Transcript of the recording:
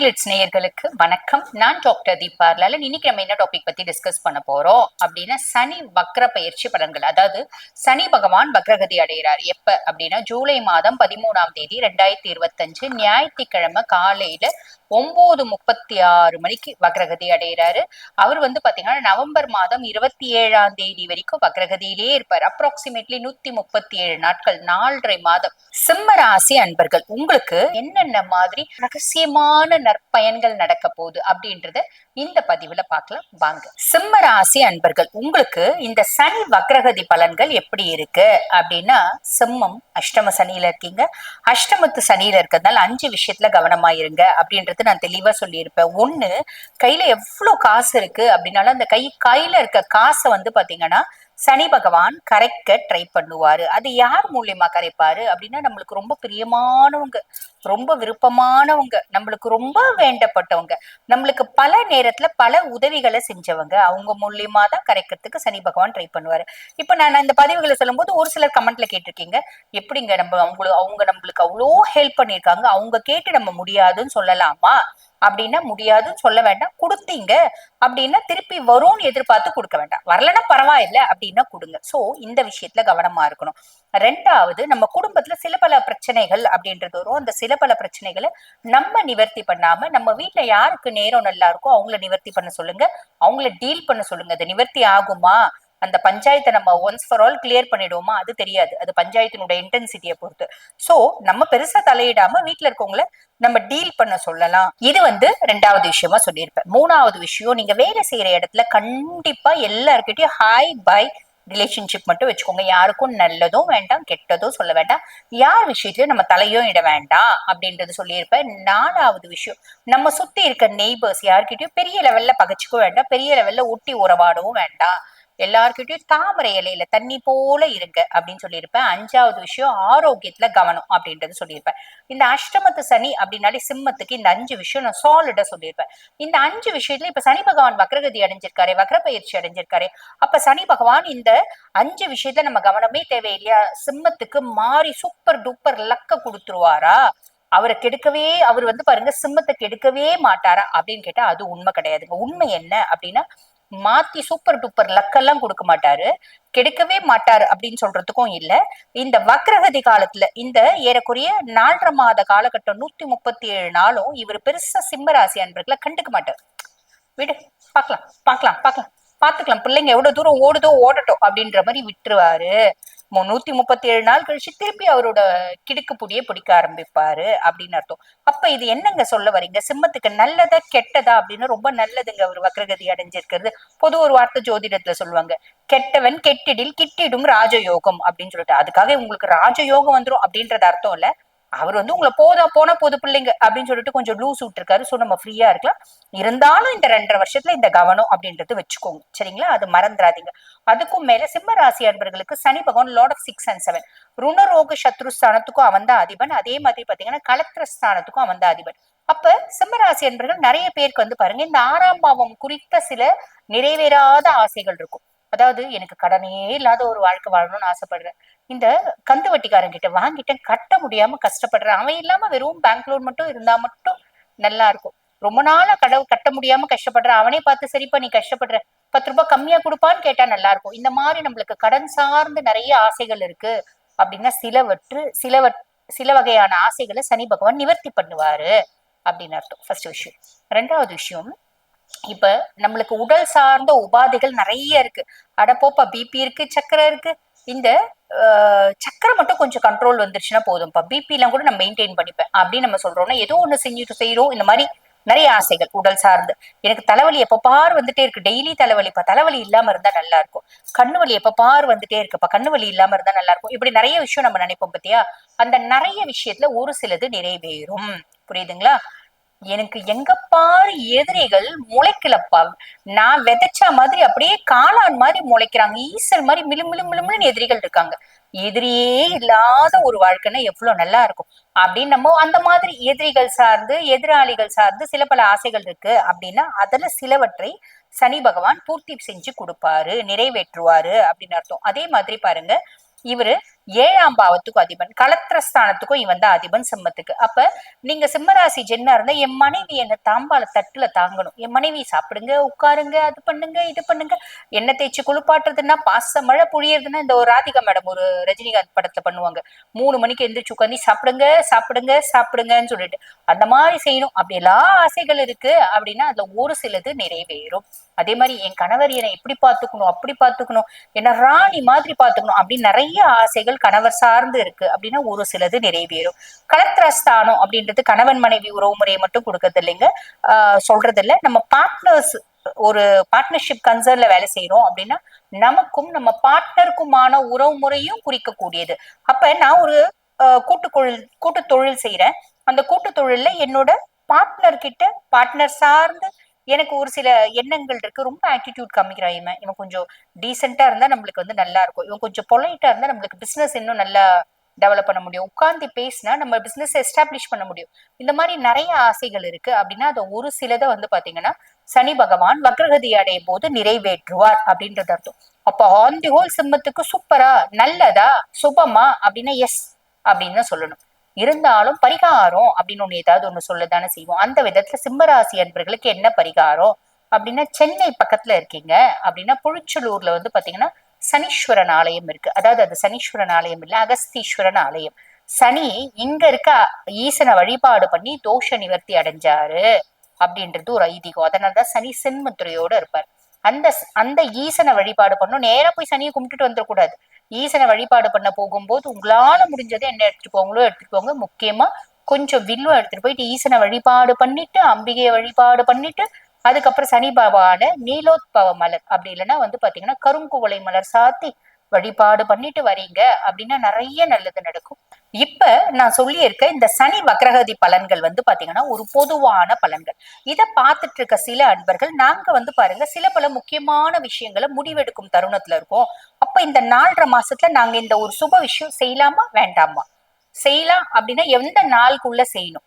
ஆஸ்ட்ரோகிளிட்ஸ் நேயர்களுக்கு வணக்கம். நான் டாக்டர் தீபா லாலன் இன்னைக்கு நம்ம என்ன டாபிக் பத்தி டிஸ்கஸ் பண்ண போறோம்? அப்படின்னா சனி வக்ர பயிற்சி பலன்கள். அதாவது சனி பகவான் வக்ரகதி அடைகிறார். எப்ப? அப்படின்னா ஜூலை மாதம் பதிமூணாம் தேதி ரெண்டாயிரத்தி இருபத்தஞ்சு ஞாயிற்றுக்கிழமை காலையில ஒன்பது முப்பத்தி ஆறு மணிக்கு வக்ரகதி அடைகிறாரு. அவர் வந்து பாத்தீங்கன்னா நவம்பர் மாதம் இருபத்தி ஏழாம் தேதி வரைக்கும் வக்ரகதியிலே இருப்பார். அப்ராக்சிமேட்லி நூத்தி முப்பத்தி ஏழு நாட்கள் நாலரை மாதம். சிம்ம ராசி அன்பர்கள் உங்களுக்கு என்னென்ன மாதிரி ரகசியமான நற்பயன்கள் நடக்க போகுது அப்படின்றத இந்த பதிவுல பார்க்கலாம். வாங்க. சிம்ம ராசி அன்பர்கள் உங்களுக்கு இந்த சனி வக்ரகதி பலன்கள் எப்படி இருக்கு? அப்படின்னா சிம்மம் அஷ்டம சனியில இருக்கீங்க. அஷ்டமத்து சனியில இருக்கிறதுனால அஞ்சு விஷயத்துல கவனமா இருங்க அப்படின்றது நான் தெளிவா சொல்லியிருப்பேன். ஒண்ணு கையில எவ்வளவு காசு இருக்கு அப்படின்னாலும் அந்த கை கையில இருக்க காசை வந்து பாத்தீங்கன்னா சனி பகவான் கரைக்க ட்ரை பண்ணுவாரு. அது யார் மூலியமா கரைப்பாரு அப்படின்னா நம்மளுக்கு ரொம்ப பிரியமானவங்க ரொம்ப விருப்பமானவங்க நம்மளுக்கு ரொம்ப வேண்டப்பட்டவங்க நம்மளுக்கு பல நேரத்துல பல உதவிகளை செஞ்சவங்க அவங்க மூலியமா தான் கரைக்கிறதுக்கு சனி பகவான் ட்ரை பண்ணுவாரு. இப்ப நான் இந்த பதிவுகளை சொல்லும்போது ஒரு சிலர் கமெண்ட்ல கேட்டிருக்கீங்க. எப்படிங்க நம்ம அவங்களுக்கு அவங்க நம்மளுக்கு அவ்வளோ ஹெல்ப் பண்ணியிருக்காங்க அவங்க கேட்டு நம்ம முடியாதுன்னு சொல்லலாமா? அப்படின்னா முடியாதுன்னு சொல்ல வேண்டாம். கொடுத்தீங்க அப்படின்னா திருப்பி வரும்னு எதிர்பார்த்து கொடுக்க வேண்டாம். வரலன்னா பரவாயில்ல அப்படின்னா கொடுங்க. சோ இந்த விஷயத்துல கவனமா இருக்கணும். ரெண்டாவது நம்ம குடும்பத்துல சில பல பிரச்சனைகள் அப்படின்றது வரும். அந்த சில பல பிரச்சனைகளை நம்ம நிவர்த்தி பண்ணாம நம்ம வீட்டுல யாருக்கு நேரம் நல்லா இருக்கோ அவங்கள நிவர்த்தி பண்ண சொல்லுங்க. அவங்கள டீல் பண்ண சொல்லுங்க. அது நிவர்த்தி ஆகுமா? அந்த பஞ்சாயத்தை நம்ம ஒன்ஸ் ஃபார் ஆல் கிளியர் பண்ணிடுவோமா? அது தெரியாது. அது பஞ்சாயத்தினுடைய இன்டென்சிட்டியை பொறுத்து. சோ நம்ம பெருசா தலையிடாம வீட்டில் இருக்கவங்கள நம்ம டீல் பண்ண சொல்லலாம். இது வந்து ரெண்டாவது விஷயமா சொல்லியிருப்பேன். மூணாவது விஷயம் நீங்க வேலை செய்யற இடத்துல கண்டிப்பா எல்லாருக்கிட்டையும் ஹாய் பை ரிலேஷன்ஷிப் மட்டும் வச்சுக்கோங்க. யாருக்கும் நல்லதும் வேண்டாம் கெட்டதும் சொல்ல வேண்டாம். யார் விஷயத்திலயும் நம்ம தலையும் இட வேண்டாம் அப்படின்றது சொல்லியிருப்பேன். நாலாவது விஷயம் நம்ம சுத்தி இருக்க நெய்பர்ஸ் யார்கிட்டயும் பெரிய லெவல்ல பகச்சுக்கவும் வேண்டாம். பெரிய லெவல்ல ஒட்டி உறவாடவும் வேண்டாம். எல்லார்கிட்டயும் தாமரை இலையில தண்ணி போல இருங்க அப்படின்னு சொல்லியிருப்பேன். அஞ்சாவது விஷயம் ஆரோக்கியத்துல கவனம் அப்படின்றது சொல்லியிருப்பேன். இந்த அஷ்டமத்து சனி அப்படின்னாலே சிம்மத்துக்கு இந்த அஞ்சு விஷயம் நான் சாலிடா சொல்லியிருப்பேன். இந்த அஞ்சு விஷயத்துல இப்ப சனி பகவான் வக்ரகதி அடைஞ்சிருக்காரு வக்ர பயிற்சி அடைஞ்சிருக்காரு அப்ப சனி பகவான் இந்த அஞ்சு விஷயத்துல நம்ம கவனமே தேவையில்லையா? சிம்மத்துக்கு மாறி சூப்பர் டூப்பர் லக்க கொடுத்துருவாரா? அவரை கெடுக்கவே அவர் வந்து பாருங்க சிம்மத்தை கெடுக்கவே மாட்டாரா அப்படின்னு கேட்டா அது உண்மை கிடையாதுங்க. உண்மை என்ன அப்படின்னா மாத்தி சூப்பர் டூப்பர் லக்கெல்லாம் கொடுக்க மாட்டாரு. கெடுக்கவே மாட்டாரு அப்படின்னு சொல்றதுக்கும் இல்ல. இந்த வக்ரகதி காலத்துல இந்த ஏறக்குறைய நாலரை மாத காலகட்டம் நூத்தி முப்பத்தி ஏழு நாளும் இவர் பெருசா சிம்ம ராசி அன்பர்களை கண்டுக்க மாட்டார். விடு பாக்கலாம் பாக்கலாம் பாக்கலாம் பாத்துக்கலாம் பிள்ளைங்க எவ்வளவு தூரம் ஓடுதோ ஓடட்டும் அப்படின்ற மாதிரி விட்டுருவாரு. முன்னூத்தி முப்பத்தி ஏழு நாள் கழிச்சு திருப்பி அவரோட கிடுக்கு புடிய பிடிக்க ஆரம்பிப்பாரு அப்படின்னு அர்த்தம். அப்ப இது என்னங்க சொல்ல வரீங்க? சிம்மத்துக்கு நல்லதா கெட்டதா அப்படின்னு ரொம்ப நல்லதுங்க அவர் வக்ரகதி அடைஞ்சிருக்கிறது. பொது ஒரு வார்த்தை ஜோதிடத்துல சொல்லுவாங்க. கெட்டவன் கெட்டிடில் கிட்டிடும் ராஜயோகம் அப்படின்னு சொல்லிட்டு. அதுக்காக உங்களுக்கு ராஜயோகம் வந்துடும் அப்படின்றது அர்த்தம் இல்ல. அவர் வந்து உங்களை போதா போனா போது பிள்ளைங்க அப்படின்னு சொல்லிட்டு கொஞ்சம் லூஸ் விட்டுருக்காரு. ஸோ நம்ம ஃப்ரீயா இருக்கலாம். இருந்தாலும் இந்த ரெண்டரை வருஷத்துல இந்த கவனம் அப்படின்றது வச்சுக்கோங்க. சரிங்களா? அது மறந்துடாதீங்க. அதுக்கும் மேல சிம்ம ராசி அன்பர்களுக்கு சனி பகவான் lord of six and seven ருணரோக சத்ருஸ்தானத்துக்கும் அவன் தான் அதிபன். அதே மாதிரி பாத்தீங்கன்னா கலத்திரஸ்தானத்துக்கும் அவன் தான் அதிபன். அப்ப சிம்மராசி அன்பர்கள் நிறைய பேருக்கு வந்து பாருங்க இந்த ஆறாம் பாவம் குறித்த சில நிறைவேறாத ஆசைகள் இருக்கும். அதாவது எனக்கு கடனே இல்லாத ஒரு வாழ்க்கை வாழணும்னு ஆசைப்படுறேன். இந்த கந்து வட்டிக்காரன் கிட்ட வாங்கிட்டேன் கட்ட முடியாம கஷ்டப்படுறேன். அவன் இல்லாம வெறும் பேங்க் லோன் மட்டும் இருந்தா மட்டும் நல்லா இருக்கும். ரொம்ப நாளா கடவு கட்ட முடியாம கஷ்டப்படுறேன். அவனே பார்த்து சரிப்பா நீ கஷ்டப்படுற. பத்து ரூபாய் கம்மியா கொடுப்பான்னு கேட்டா நல்லா இருக்கும். இந்த மாதிரி நம்மளுக்கு கடன் சார்ந்து நிறைய ஆசைகள் இருக்கு அப்படின்னா சிலவற்று சிலவ சில வகையான ஆசைகளை சனி பகவான் நிவர்த்தி பண்ணுவாரு அப்படின்னு அர்த்தம். ஃபர்ஸ்ட் விஷயம். ரெண்டாவது விஷயம் இப்ப நம்மளுக்கு உடல் சார்ந்த உபாதைகள் நிறைய இருக்கு. அடப்போப்பா பிபி இருக்கு சக்கரை இருக்கு. இந்த சக்கரை மட்டும் கொஞ்சம் கண்ட்ரோல் வந்துருச்சுன்னா போதும்ப்பா. பிபி எல்லாம் கூட நான் மெயின்டைன் பண்ணிப்பேன். அப்படின்னு நம்ம சொல்றோம்னா ஏதோ ஒண்ணு செஞ்சுட்டு செய்யறோம் இந்த மாதிரி நிறைய ஆசைகள் உடல் சார்ந்து. எனக்கு தலைவலி எப்ப பார் வந்துட்டே இருக்கு. டெய்லி தலைவலிப்பா. தலைவலி இல்லாம இருந்தா நல்லா இருக்கும். கண்ணு வலி எப்ப பார் வந்துட்டே இருக்குப்பா. கண்ணு வலி இல்லாம இருந்தா நல்லா இருக்கும். இப்படி நிறைய விஷயம் நம்ம நினைப்போம் பத்தியா? அந்த நிறைய விஷயத்துல ஒரு சிலது நிறைவேறும். புரியுதுங்களா? எனக்கு எங்க பாரு எதிரிகள் முளைக்கலப்பா. நான் விதைச்ச மாதிரி அப்படியே காளான் மாதிரி முளைக்கிறாங்க. ஈசல் மாதிரி மிளு மிளு மிளுமிளுன்னு எதிரிகள் இருக்காங்க. எதிரியே இல்லாத ஒரு வாழ்க்கைன்னா எவ்வளவு நல்லா இருக்கும். அப்படின்னு நம்ம அந்த மாதிரி எதிரிகள் சார்ந்து எதிராளிகள் சார்ந்து சில பல ஆசைகள் இருக்கு அப்படின்னா அதுல சிலவற்றை சனி பகவான் பூர்த்தி செஞ்சு கொடுப்பாரு நிறைவேற்றுவாரு அப்படின்னு அர்த்தம். அதே மாதிரி பாருங்க இவரு ஏழாம் பாவத்துக்கும் அதிபன் கலத்திரஸ்தானத்துக்கும் இவன் தான் அதிபன் சிம்மத்துக்கு. அப்ப நீங்க சிம்மராசி ஜென்னா இருந்தா என் மனைவி என்ன தாம்பால தட்டுல தாங்கணும். என் மனைவி சாப்பிடுங்க உட்காருங்க அது பண்ணுங்க இது பண்ணுங்க. எண்ணெய் தேய்ச்சி குளிப்பாட்டுறதுன்னா பாச மழை புழியறதுன்னா இந்த ஒரு ராதிகா மேடம் ஒரு ரஜினிகாந்த் படத்துல பண்ணுவாங்க. மூணு மணிக்கு எந்திரிச்சு உட்காந்து சாப்பிடுங்க சாப்பிடுங்க சாப்பிடுங்கன்னு சொல்லிட்டு. அந்த மாதிரி செய்யணும். அப்படி எல்லா ஆசைகள் இருக்கு அப்படின்னா அதுல ஒரு சிலது நிறைவேறும். அதே மாதிரி என் கணவர் என்னை இப்படி பார்த்துக்கணும் அப்படி பார்த்துக்கணும் என்ன ராணி மாதிரி பார்த்துக்கணும் அப்படின்னு நிறைய ஆசைகள் கணவர் சார்ந்து இருக்கு அப்படின்னா ஒரு சிலது நிறைவேறும். கலத்திரஸ்தானம் அப்படின்றது கணவன் மனைவி உறவுமுறையை மட்டும் கொடுக்கறது இல்லைங்க ஆஹ் சொல்றது இல்ல நம்ம பார்ட்னர்ஸ் ஒரு பார்ட்னர்ஷிப் கன்சர்ன்ல வேலை செய்யறோம் அப்படின்னா நமக்கும் நம்ம பார்ட்னருக்குமான உறவு முறையும் குறிக்கக்கூடியது. அப்ப நான் ஒரு கூட்டுக்கொழில் கூட்டு தொழில் செய்யறேன் அந்த கூட்டு தொழில்ல என்னோட பார்ட்னர் கிட்ட பார்ட்னர் சார்ந்து எனக்கு ஒரு சில எண்ணங்கள் இருக்கு. ரொம்ப ஆட்டிடியூட் காமிக்கிறான் இவன். இவன் கொஞ்சம் டீசெண்டா இருந்தா நம்மளுக்கு வந்து நல்லா இருக்கும். இவன் கொஞ்சம் பொலைட்டா இருந்தா நம்மளுக்கு பிசினஸ் இன்னும் நல்லா டெவலப் பண்ண முடியும். உட்கார்ந்து பேசினா நம்ம பிசினஸ் எஸ்டாப்ளிஷ் பண்ண முடியும். இந்த மாதிரி நிறைய ஆசைகள் இருக்கு. அப்படின்னா அதை ஒரு சிலதை வந்து பாத்தீங்கன்னா சனி பகவான் வக்ரகதி அடையும் போது நிறைவேற்றுவார் அப்படின்றது அர்த்தம். அப்போ ஆன் தி ஹோல் சிம்மத்துக்கு சூப்பரா நல்லதா சுபமா அப்படின்னா எஸ் அப்படின்னு சொல்லணும். இருந்தாலும் பரிகாரம் அப்படின்னு ஒண்ணு ஏதாவது ஒண்ணு சொல்லதானே செய்வோம். அந்த விதத்துல சிம்மராசி அன்பர்களுக்கு என்ன பரிகாரம்? அப்படின்னா சென்னை பக்கத்துல இருக்கீங்க. அப்படின்னா புழுச்சலூர்ல வந்து பாத்தீங்கன்னா சனீஸ்வரன் ஆலயம் இருக்கு. அதாவது அது சனீஸ்வரன் ஆலயம் இல்ல அகஸ்தீஸ்வரன் ஆலயம். சனி இங்க இருக்க ஈசனை வழிபாடு பண்ணி தோஷ நிவர்த்தி அடைஞ்சாரு அப்படின்றது ஒரு ஐதீகம். அதனாலதான் சனி சென்மத்துறையோட இருப்பார். அந்த அந்த ஈசனை வழிபாடு பண்ணும் நேரா போய் சனியை கும்பிட்டுட்டு வந்துடக்கூடாது. ஈசனை வழிபாடு பண்ண போகும்போது உங்களால முடிஞ்சதை என்ன எடுத்துட்டு போங்களோ எடுத்துட்டு போங்க. முக்கியமா கொஞ்சம் வில்லும் எடுத்துட்டு போயிட்டு ஈசனை வழிபாடு பண்ணிட்டு அம்பிகையை வழிபாடு பண்ணிட்டு அதுக்கப்புறம் சனி பகவான நீலோத்பவ மலர் அப்படி இல்லைன்னா வந்து பாத்தீங்கன்னா கருங்குவளை மலர் சாத்தி வழிபாடு பண்ணிட்டு வரீங்க அப்படின்னா நிறைய நல்லது நடக்கும். இப்ப நான் சொல்லியிருக்க இந்த சனி வக்ரகதி பலன்கள் வந்து பாத்தீங்கன்னா ஒரு பொதுவான பலன்கள். இதை பார்த்துட்டு இருக்க சில அன்பர்கள் நாங்க வந்து பாருங்க சில பல முக்கியமான விஷயங்களை முடிவெடுக்கும் தருணத்துல இருக்கோம். அப்ப இந்த நாலரை மாசத்துல நாங்க இந்த ஒரு சுப விஷயம் செய்யலாமா? வேண்டாமா? செய்யலாம் அப்படின்னா எந்த நாளுக்குள்ள செய்யணும்?